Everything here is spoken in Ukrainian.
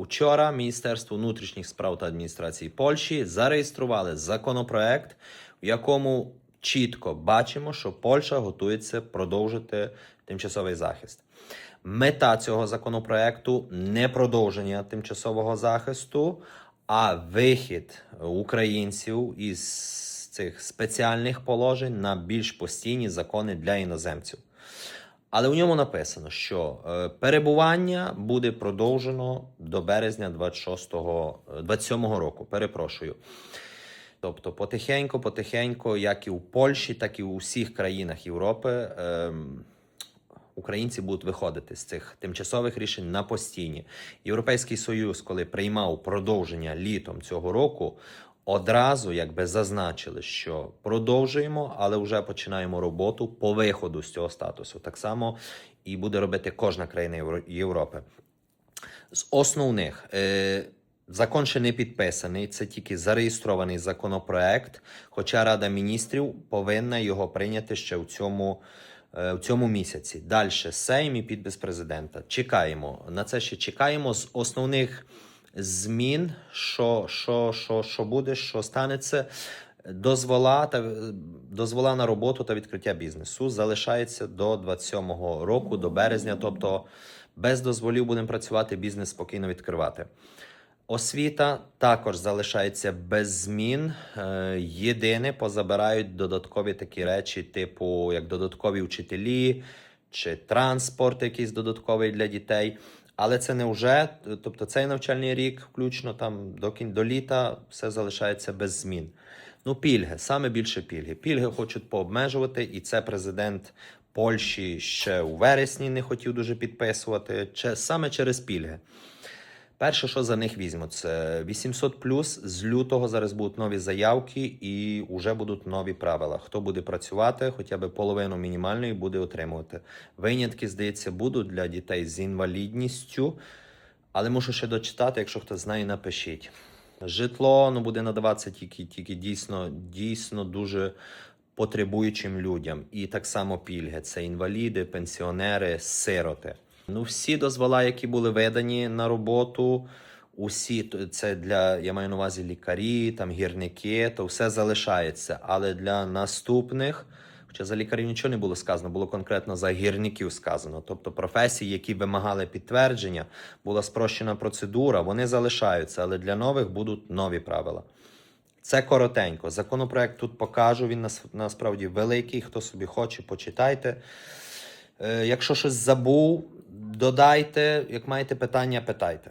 Учора Міністерство внутрішніх справ та адміністрації Польщі зареєстрували законопроект, в якому чітко бачимо, що Польща готується продовжити тимчасовий захист. Мета цього законопроекту не продовження тимчасового захисту, а вихід українців із цих спеціальних положень на більш постійні закони для іноземців. Але у ньому написано, що е, перебування буде продовжено до березня 26-го, е, 27-го року. Перепрошую. Тобто, потихеньку, потихеньку, як і в Польщі, так і у всіх країнах Європи, ем, українці будуть виходити з цих тимчасових рішень на постійні. Європейський Союз, коли приймав продовження літом цього року, одразу якби зазначили, що продовжуємо, але вже починаємо роботу по виходу з цього статусу. Так само і буде робити кожна країна Європи. З основних е, закон ще не підписаний, це тільки зареєстрований законопроект. Хоча Рада міністрів повинна його прийняти ще в цьому, е, в цьому місяці. Далі Сейм і підпис президента. Чекаємо. На це ще чекаємо. З основних змін, що, що, що, що буде, що станеться. Дозвола та дозвола на роботу та відкриття бізнесу залишається до 27-го року, до березня. Тобто без дозволів будемо працювати, бізнес спокійно відкривати. Освіта також залишається без змін. Е, Єдине, позабирають додаткові такі речі, типу як додаткові вчителі чи транспорт, якийсь додатковий для дітей. Але це не вже, тобто цей навчальний рік, включно там до кін до літа, все залишається без змін. Ну, пільги, саме більше пільги. Пільги хочуть пообмежувати, і це президент Польщі ще у вересні не хотів дуже підписувати. Саме через пільги. Перше, що за них візьмуть, це 800 плюс. З лютого зараз будуть нові заявки і вже будуть нові правила. Хто буде працювати, хоча б половину мінімальної буде отримувати. Винятки, здається, будуть для дітей з інвалідністю, але мушу ще дочитати, якщо хтось знає, напишіть. Житло ну, буде надаватися тільки, тільки дійсно, дійсно дуже потребуючим людям. І так само пільги: це інваліди, пенсіонери, сироти. Ну, всі дозвола, які були видані на роботу, усі це для я маю на увазі лікарі, там гірники, то все залишається. Але для наступних, хоча за лікарів нічого не було сказано, було конкретно за гірників сказано. Тобто професії, які вимагали підтвердження, була спрощена процедура, вони залишаються, але для нових будуть нові правила. Це коротенько. Законопроект тут покажу. Він нас, насправді великий. Хто собі хоче, почитайте. Е, якщо щось забув, додайте. Як маєте питання, питайте.